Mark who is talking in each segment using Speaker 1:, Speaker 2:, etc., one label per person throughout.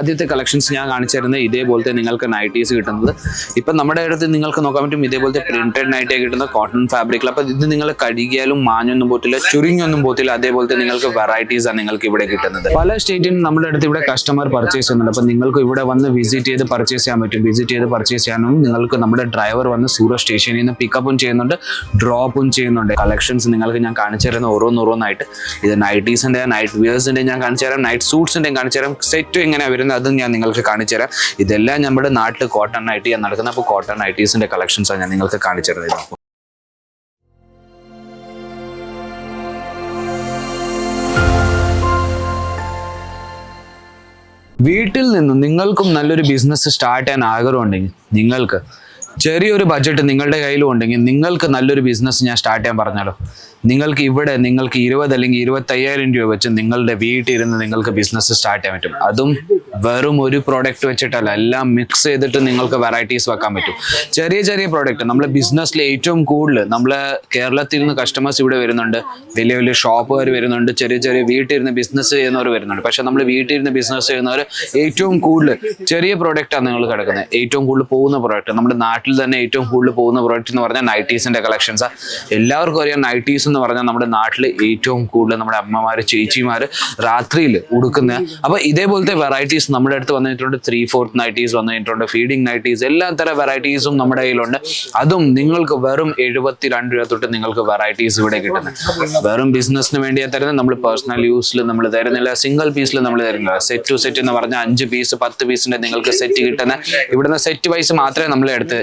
Speaker 1: ആദ്യത്തെ കളക്ഷൻസ് ഞാൻ കാണിച്ചിരുന്നത് ഇതേപോലത്തെ നിങ്ങൾക്ക് നൈറ്റീസ് കിട്ടുന്നത്. ഇപ്പം നമ്മുടെ അടുത്ത് നിങ്ങൾക്ക് നോക്കാൻ പറ്റും ഇതേപോലത്തെ പ്രിന്റഡ് നൈറ്റി കിട്ടുന്ന കോട്ടൺ ഫാബ്രിക്കിൽ അപ്പം ഇത് നിങ്ങൾ കഴുകിയാലും മാഞ്ഞൊന്നും പോത്തില്ല ചുരുങ്ങിയൊന്നും പോത്തില്ല അതേപോലത്തെ നിങ്ങൾക്ക് വെറൈറ്റീസ് ആണ് നിങ്ങൾക്ക് ഇവിടെ കിട്ടുന്നത്. പല സ്റ്റേറ്റിൽ നമ്മുടെ അടുത്ത് ഇവിടെ കസ്റ്റമർ പർച്ചേസ് ചെയ്യുന്നുണ്ട്. അപ്പം നിങ്ങൾക്ക് ഇവിടെ വന്ന് വിസിറ്റ് ചെയ്ത് പർച്ചേസ് ചെയ്യാൻ പറ്റും. വിസിറ്റ് ചെയ്ത് പർച്ചേസ് ചെയ്യാനും നിങ്ങൾക്ക് നമ്മുടെ ഡ്രൈവർ വന്ന് സൂറത്ത് സ്റ്റേഷനിൽ നിന്ന് പിക്കപ്പും ചെയ്യുന്നുണ്ട് ഡ്രോപ്പും ചെയ്യുന്നുണ്ട്. കളക്ഷൻസ് നിങ്ങൾക്ക് ഞാൻ കാണിച്ചു തരുന്ന ഓരോന്നോരോന്നായിട്ട്. ഇത് നൈറ്റീസിന്റെ നൈറ്റ് വിയേഴ്സിന്റെ ഞാൻ കാണിച്ചു തരാം. നൈറ്റ് സൂട്ട്സിന്റെയും കാണിച്ചു തരാം. സെറ്റും എങ്ങനെയാണ് വരുന്നത്? അതും ഞാൻ നിങ്ങൾക്ക് കാണിച്ചു തരാം. ഇതെല്ലാം നമ്മുടെ നാട്ടിൽ കോട്ടൺ ഐ ടി നടക്കുന്നത്. അപ്പോൾ കോട്ടൺ ഐ കളക്ഷൻസ് കളക്ഷൻസാണ് ഞാൻ നിങ്ങൾക്ക് കാണിച്ചു തരുന്നത്. വീട്ടിൽ നിന്നും നിങ്ങൾക്കും നല്ലൊരു ബിസിനസ് സ്റ്റാർട്ട് ചെയ്യാൻ ആഗ്രഹമുണ്ടെങ്കിൽ നിങ്ങൾക്ക് ചെറിയൊരു ബഡ്ജറ്റ് നിങ്ങളുടെ കയ്യിലും ഉണ്ടെങ്കിൽ നിങ്ങൾക്ക് നല്ലൊരു ബിസിനസ് ഞാൻ സ്റ്റാർട്ട് ചെയ്യാൻ പറഞ്ഞാലോ? നിങ്ങൾക്ക് ഇവിടെ നിങ്ങൾക്ക് ഇരുപത് അല്ലെങ്കിൽ ഇരുപത്തയ്യായിരം രൂപ വെച്ച് നിങ്ങളുടെ വീട്ടിലിരുന്ന് നിങ്ങൾക്ക് ബിസിനസ് സ്റ്റാർട്ട് ചെയ്യാൻ പറ്റും. അതും വെറും ഒരു പ്രോഡക്റ്റ് വെച്ചിട്ടല്ല എല്ലാം മിക്സ് ചെയ്തിട്ട് നിങ്ങൾക്ക് വെറൈറ്റീസ് വെക്കാൻ പറ്റും. ചെറിയ ചെറിയ പ്രോഡക്റ്റ് നമ്മളെ ബിസിനസ്സിൽ ഏറ്റവും കൂടുതൽ നമ്മളെ കേരളത്തിൽ നിന്ന് കസ്റ്റമേഴ്സ് ഇവിടെ വരുന്നുണ്ട്. വലിയ വലിയ ഷോപ്പുകാർ വരുന്നുണ്ട് ചെറിയ ചെറിയ വീട്ടിലിരുന്ന് ബിസിനസ് ചെയ്യുന്നവർ വരുന്നുണ്ട്. പക്ഷെ നമ്മൾ വീട്ടിലിരുന്ന് ബിസിനസ് ചെയ്യുന്നവർ ഏറ്റവും കൂടുതൽ ചെറിയ പ്രോഡക്റ്റാണ് നിങ്ങൾ കിടക്കുന്നത് ഏറ്റവും കൂടുതൽ പോകുന്ന പ്രോഡക്റ്റ് നമ്മുടെ നാട്ടിൽ തന്നെ ഏറ്റവും കൂടുതൽ പോകുന്ന പ്രോഡക്റ്റ് എന്ന് പറഞ്ഞാൽ നൈറ്റീസിന്റെ കളക്ഷൻസ് എല്ലാവർക്കും അറിയാം നൈറ്റീസ് എന്ന് പറഞ്ഞാൽ നമ്മുടെ നാട്ടിൽ ഏറ്റവും കൂടുതൽ നമ്മുടെ അമ്മമാർ ചേച്ചിമാർ രാത്രിയിൽ ഉടുക്കുന്ന അപ്പൊ ഇതേപോലത്തെ വെറൈറ്റീസ് നമ്മുടെ അടുത്ത് വന്നിട്ടുണ്ട്. ത്രീ ഫോർത്ത് നൈറ്റീസ് വന്നിട്ടുണ്ട് ഫീഡിംഗ് നൈറ്റീസ് എല്ലാ തരം വെറൈറ്റീസും നമ്മുടെ കയ്യിലുണ്ട്. അതും നിങ്ങൾക്ക് വെറും എഴുപത്തി രണ്ട് രൂപ തൊട്ട് നിങ്ങൾക്ക് വെറൈറ്റീസ് ഇവിടെ കിട്ടുന്നത്. വെറും ബിസിനസ്സിന് വേണ്ടിയാ തരുന്നത്. നമ്മൾ പേഴ്സണൽ യൂസിൽ നമ്മൾ തരുന്നില്ല. സിംഗിൾ പീസിൽ നമ്മൾ തരുന്നില്ല. സെറ്റ് ടു സെറ്റ് എന്ന് പറഞ്ഞാൽ അഞ്ച് പീസ് പത്ത് പീസിന്റെ നിങ്ങൾക്ക് സെറ്റ് കിട്ടുന്ന ഇവിടുന്ന് സെറ്റ് വൈസ് മാത്രമേ നമ്മൾ എടുത്ത്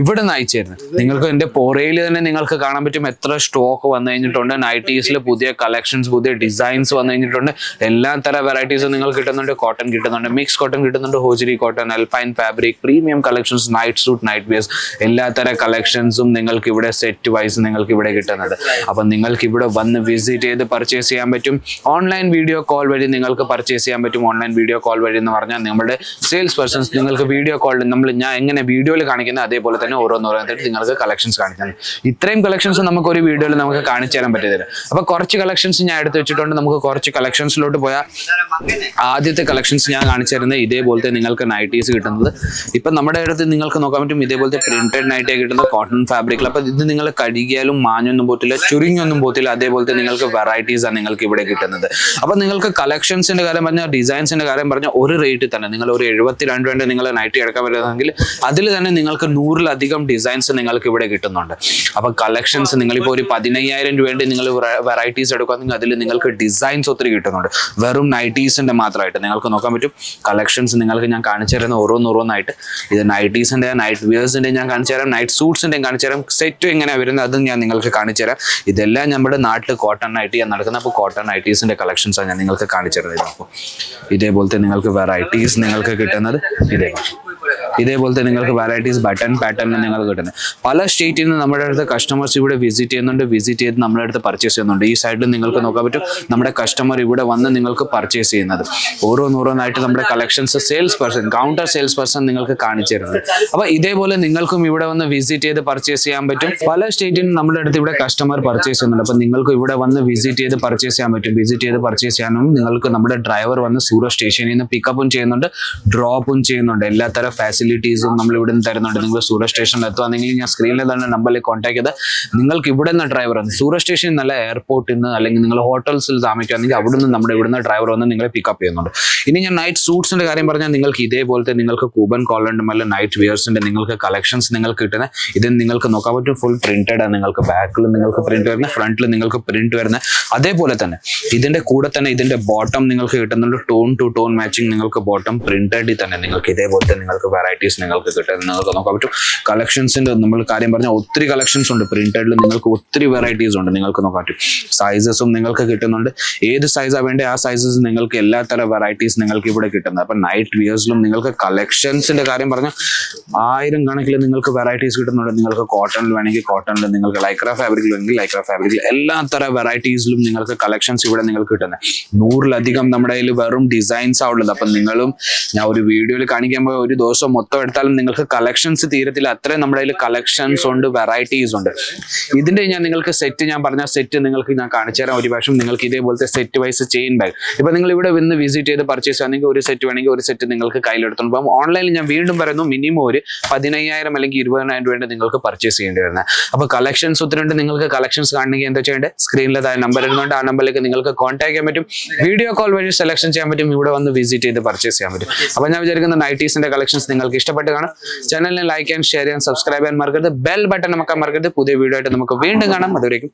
Speaker 1: ഇവിടെ നിന്ന് അയച്ചായിരുന്നു നിങ്ങൾക്ക് എന്റെ പോറയിൽ തന്നെ നിങ്ങൾക്ക് കാണാൻ പറ്റും എത്ര സ്റ്റോക്ക് വന്നു കഴിഞ്ഞിട്ടുണ്ട്. നൈറ്റീസിൽ പുതിയ കളക്ഷൻസ് പുതിയ ഡിസൈൻസ് വന്നു കഴിഞ്ഞിട്ടുണ്ട്. എല്ലാ തരം വെറൈറ്റീസും നിങ്ങൾക്ക് കിട്ടുന്നുണ്ട്. കോട്ടൺ കിട്ടുന്നുണ്ട്. മിക്സ് കോട്ടൺ കിട്ടുന്നുണ്ട്. Hosiery cotton alpine fabric premium collections night suit night wears എല്ലാ തരം കളക്ഷൻസും നിങ്ങൾക്ക് ഇവിടെ സെറ്റ് വൈസ് നിങ്ങൾക്ക് ഇവിടെ കിട്ടുന്നുണ്ട്. അപ്പം നിങ്ങൾക്ക് ഇവിടെ വന്ന് വിസിറ്റ് ചെയ്ത് പർച്ചേസ് ചെയ്യാൻ പറ്റും. ഓൺലൈൻ വീഡിയോ കോൾ വഴി നിങ്ങൾക്ക് പർച്ചേസ് ചെയ്യാൻ പറ്റും. ഓൺലൈൻ വീഡിയോ കോൾ വഴി എന്ന് പറഞ്ഞാൽ നമ്മുടെ സെയിൽസ് പേഴ്സൺസ് നിങ്ങൾക്ക് വീഡിയോ കോളിൽ നമ്മൾ ഞാൻ എങ്ങനെ വീഡിയോയിൽ കാണിക്കുന്നത് അതേപോലെ തന്നെ ഓരോന്നോരോന്നായിട്ട് നിങ്ങൾക്ക് കളക്ഷൻസ് കാണിക്കുന്നത് ഇത്രയും കളക്ഷൻസ് നമുക്ക് ഒരു വീഡിയോയിൽ നമുക്ക് കാണിച്ചു തരാൻ പറ്റിയതില്ല? അപ്പൊ കുറച്ച് കളക്ഷൻസ് ഞാൻ എടുത്തു വെച്ചിട്ടുണ്ട്. നമുക്ക് കുറച്ച് കളക്ഷൻസിലോട്ട് പോയാൽ ആദ്യത്തെ കളക്ഷൻസ് ഞാൻ കാണിച്ചു തരുന്നത് ഇതേപോലത്തെ നിങ്ങൾക്ക് നൈറ്റീസ് കിട്ടുന്നത്. ഇപ്പം നമ്മുടെ അടുത്ത് നിങ്ങൾക്ക് നോക്കാൻ പറ്റും ഇതേപോലത്തെ പ്രിന്റഡ് നൈറ്റി കിട്ടുന്ന കോട്ടൺ ഫാബ്രിക്കിൽ അപ്പം ഇത് നിങ്ങൾ കഴുകിയാലും മാഞ്ഞൊന്നും പോത്തില്ല ചുരുങ്ങിയൊന്നും പോത്തില്ല അതേപോലത്തെ നിങ്ങൾക്ക് വെറൈറ്റീസ് ആണ് നിങ്ങൾക്ക് ഇവിടെ കിട്ടുന്നത്. അപ്പം നിങ്ങൾക്ക് കളക്ഷൻസിന്റെ കാര്യം പറഞ്ഞാൽ ഡിസൈൻസിന്റെ കാര്യം പറഞ്ഞാൽ ഒരു റേറ്റ് തന്നെ. നിങ്ങൾ ഒരു എഴുപത്തി രണ്ട് രൂപ നിങ്ങൾ നൈറ്റി എടുക്കാൻ പറ്റുന്നതെങ്കിൽ അതിൽ തന്നെ നിങ്ങൾക്ക് നൂറിലധികം ഡിസൈൻസ് നിങ്ങൾക്ക് ഇവിടെ കിട്ടുന്നുണ്ട്. അപ്പോൾ കളക്ഷൻസ് നിങ്ങളിപ്പോൾ ഒരു പതിനയ്യായിരം രൂപയുടെ നിങ്ങൾ വെറൈറ്റീസ് എടുക്കുകയാണെങ്കിൽ അതിൽ നിങ്ങൾക്ക് ഡിസൈൻസ് ഒത്തിരി കിട്ടുന്നുണ്ട്. വെറും നൈറ്റീസിന്റെ മാത്രമായിട്ട്. നിങ്ങൾക്ക് നോക്കാൻ പറ്റും. കളക്ഷൻസ് നിങ്ങൾക്ക് ഞാൻ കാണിച്ചു തരുന്ന ഓരോന്നോരോന്നായിട്ട്. ഇത് നൈറ്റീസിന്റെ നൈറ്റ് വിയേഴ്സിന്റെ ഞാൻ കാണിച്ചു തരാം. നൈറ്റ് സൂട്ട്സിന്റെ കാണിച്ചു തരാം. സെറ്റും എങ്ങനെയാണ് വരുന്നത് അതും ഞാൻ നിങ്ങൾക്ക് കാണിച്ചു തരാം. ഇതെല്ലാം നമ്മുടെ നാട്ടിൽ കോട്ടൺ നൈറ്റി ഞാൻ നടക്കുന്നത് അപ്പോൾ കോട്ടൺ നൈറ്റീസിന്റെ കളക്ഷൻസാണ് ഞാൻ നിങ്ങൾക്ക് കാണിച്ചു തരുന്നത്. അപ്പോൾ ഇതേപോലത്തെ നിങ്ങൾക്ക് വെറൈറ്റീസ് നിങ്ങൾക്ക് കിട്ടുന്നത് ഇതേ ഇതേപോലത്തെ നിങ്ങൾക്ക് വെറൈറ്റീസ് ബട്ടൺ പാറ്റേൺ നിങ്ങൾക്ക് കിട്ടുന്നത്. പല സ്റ്റേറ്റിൽ നിന്ന് നമ്മുടെ അടുത്ത് കസ്റ്റമേഴ്സ് ഇവിടെ വിസിറ്റ് ചെയ്യുന്നുണ്ട് വിസിറ്റ് ചെയ്ത് നമ്മുടെ അടുത്ത് പർച്ചേസ് ചെയ്യുന്നുണ്ട്. ഈ സൈഡിൽ നിങ്ങൾക്ക് നോക്കാൻ പറ്റും നമ്മുടെ കസ്റ്റമർ ഇവിടെ വന്ന് നിങ്ങൾക്ക് പർച്ചേസ് ചെയ്യുന്നത്. ഓരോന്നോരോന്നായിട്ട് നമ്മുടെ collections sales person counter sales person നിങ്ങൾക്ക് കാണിച്ചു തരുന്നത്. അപ്പൊ ഇതേപോലെ നിങ്ങൾക്കും ഇവിടെ വന്ന് വിസിറ്റ് ചെയ്ത് പർച്ചേസ് ചെയ്യാൻ പറ്റും. പല സ്റ്റേറ്റിൽ നിന്ന് നമ്മുടെ അടുത്ത് ഇവിടെ കസ്റ്റമർ പർച്ചേസ് ചെയ്യുന്നുണ്ട്. അപ്പൊ നിങ്ങൾക്ക് ഇവിടെ വന്ന് വിസിറ്റ് ചെയ്ത് പർച്ചേസ് ചെയ്യാൻ പറ്റും. വിസിറ്റ് ചെയ്ത് പർച്ചേസ് ചെയ്യാനും നിങ്ങൾക്ക് നമ്മുടെ ഡ്രൈവർ വന്ന് സൂറത്ത് സ്റ്റേഷനിൽ നിന്ന് പിക്കപ്പും ചെയ്യുന്നുണ്ട് ഡ്രോപ്പും ചെയ്യുന്നുണ്ട്. എല്ലാത്തരം തരം ഫാസിലിറ്റീസും നമ്മൾ ഇവിടെ നിന്ന് തരുന്നുണ്ട്. നിങ്ങൾ സൂര്യ സ്റ്റേഷനിൽ എത്തുകയാണെങ്കിൽ ഞാൻ സ്ക്രീനിൽ തന്നെ നമ്പറിൽ കോൺടാക്ട് ചെയ്ത് നിങ്ങൾക്ക് ഇവിടെ നിന്ന് ഡ്രൈവർ വന്ന് സൂര്യ സ്റ്റേഷനിൽ നല്ല എയർപോർട്ടിൽ നിന്ന് അല്ലെങ്കിൽ നിങ്ങൾ ഹോട്ടൽസിൽ താമസിക്കുകയാണെങ്കിൽ അവിടെ നിന്ന് നമ്മുടെ ഇവിടുന്ന് ഡ്രൈവർ വന്ന് നിങ്ങളെ പിക്കപ്പ് ചെയ്യുന്നുണ്ട്. ഇനി ഞാൻ നൈറ്റ് സൂട്ട്സിന്റെ കാര്യം പറഞ്ഞാൽ നിങ്ങൾക്ക് ഇതേപോലത്തെ നിങ്ങൾക്ക് കൂബൻ കോളണ്ടും മല്ല നൈറ്റ് വിയേഴ്സിന്റെ നിങ്ങൾക്ക് കളക്ഷൻസ് നിങ്ങൾക്ക് കിട്ടുന്ന ഇത് നിങ്ങൾക്ക് നോക്കാൻ പറ്റും ഫുൾ പ്രിന്റഡ് ആണ് നിങ്ങൾക്ക് ബാക്കിൽ നിങ്ങൾക്ക് പ്രിന്റ് വരുന്ന ഫ്രണ്ടിൽ നിങ്ങൾക്ക് പ്രിന്റ് വരുന്ന. അതേപോലെ തന്നെ ഇതിന്റെ കൂടെ തന്നെ ഇതിന്റെ ബോട്ടം നിങ്ങൾക്ക് കിട്ടുന്നുണ്ട് ടോൺ ടു ടോൺ മാച്ചിങ് നിങ്ങൾക്ക് ബോട്ടം പ്രിന്റഡിൽ തന്നെ നിങ്ങൾക്ക് ഇതേപോലത്തെ നിങ്ങൾക്ക് വെറൈറ്റീസ് നിങ്ങൾക്ക് കിട്ടുന്നത് നിങ്ങൾക്ക് നോക്കാൻ പറ്റും. കളക്ഷൻസിന്റെ നമ്മൾ കാര്യം പറഞ്ഞാൽ ഒത്തിരി കളക്ഷൻസ് ഉണ്ട്. പ്രിന്റഡിൽ നിങ്ങൾക്ക് ഒത്തിരി വെറൈറ്റീസ് ഉണ്ട്. നിങ്ങൾക്ക് നോക്കാൻ പറ്റും. സൈസസും നിങ്ങൾക്ക് കിട്ടുന്നുണ്ട്. ഏത് സൈസാണ് വേണ്ടത് ആ സൈസസ് നിങ്ങൾക്ക് എല്ലാ തരം വെറൈറ്റീസ് നിങ്ങൾക്ക് ഇവിടെ കിട്ടുന്നത്. അപ്പൊ നൈറ്റ് വിയേഴ്സിലും നിങ്ങൾക്ക് കളക്ഷൻസിന്റെ കാര്യം പറഞ്ഞാൽ ആയിരം കണക്കിൽ നിങ്ങൾക്ക് വെറൈറ്റീസ് കിട്ടുന്നുണ്ട്. നിങ്ങൾക്ക് കോട്ടണിൽ വേണമെങ്കിൽ കോട്ടണിൽ നിങ്ങൾക്ക് ലൈക്രാ ഫാബ്രിക്കിൽ വേണമെങ്കിൽ ലൈക്രാ ഫാബ്രിക്കിൽ എല്ലാ തരം വെറൈറ്റീസിലും നിങ്ങൾക്ക് കളക്ഷൻസ് ഇവിടെ നിങ്ങൾക്ക് കിട്ടുന്നത്. നൂറിലധികം നമ്മുടെ കയ്യിൽ വെറും ഡിസൈൻസ് ആ ഉള്ളത്. അപ്പം നിങ്ങളും ഞാൻ ഒരു വീഡിയോയിൽ കാണിക്കുമ്പോൾ ഒരു ദിവസം മൊത്തം എടുത്താലും നിങ്ങൾക്ക് കളക്ഷൻസ് തീരത്തില്ല. അത്രയും നമ്മുടെ കയ്യിൽ കളക്ഷൻസ് ഉണ്ട് വെറൈറ്റീസ് ഉണ്ട്. ഇതിന്റെ ഞാൻ നിങ്ങൾക്ക് സെറ്റ് ഞാൻ പറഞ്ഞ സെറ്റ് നിങ്ങൾക്ക് ഞാൻ കാണിച്ചു തരാം. ഒരു പ്രാവശ്യം നിങ്ങൾക്ക് ഇതേപോലത്തെ സെറ്റ് വൈസ് ചെയിൻ ബാഗ് ഇപ്പൊ നിങ്ങൾ ഇവിടെ വന്ന് വിസിറ്റ് ചെയ്ത് പർച്ചേസ് ചെയ്യുകയാണെങ്കിൽ ഒരു സെറ്റ് വേണമെങ്കിൽ ഒരു സെറ്റ് നിങ്ങൾക്ക് കയ്യിലെടുത്തോണ്ട് പോകും. ഓൺലൈനിൽ ഞാൻ വീണ്ടും പറയുന്നു മിനിമം ഒരു പതിനയ്യായിരം അല്ലെങ്കിൽ ഇരുപതിനായിരം രൂപ നിങ്ങൾക്ക് പർച്ചേസ് ചെയ്യേണ്ടി വരുന്നത്. അപ്പൊ കളക്ഷൻസ് ഒത്തിരി ഉണ്ട് നിങ്ങൾക്ക് കളക്ഷൻസ് കാണണമെങ്കിൽ എന്താ ചെയ്യേണ്ടത് സ്ക്രീനിൽ താഴെ നമ്പർ ഇടുന്നുണ്ട്. ആ നമ്പറിലേക്ക് നിങ്ങൾക്ക് കോൺടാക്ട് ചെയ്യാൻ പറ്റും. വീഡിയോ കോൾ വഴി സെലക്ഷൻ ചെയ്യാൻ പറ്റും. ഇവിടെ വന്ന് വിസിറ്റ് ചെയ്ത് പർച്ചേസ് ചെയ്യാൻ പറ്റും. അപ്പൊ ഞാൻ വിചാരിക്കുന്ന നൈറ്റീസിന്റെ കളക്ഷൻസ് നിങ്ങൾക്ക് ഇഷ്ടപ്പെട്ട് കാണാം. ചാനലിനെ ലൈക്ക് ആൻഡ് ഷെയർ ചെയ്യാൻ സബ്സ്ക്രൈബ് ചെയ്യാൻ മറക്കരുത്. ബെൽ ബട്ടൺ നമുക്ക് മറക്കരുത്. പുതിയ വീഡിയോ ആയിട്ട് നമുക്ക് വീണ്ടും കാണാം. അതുവരേക്കും.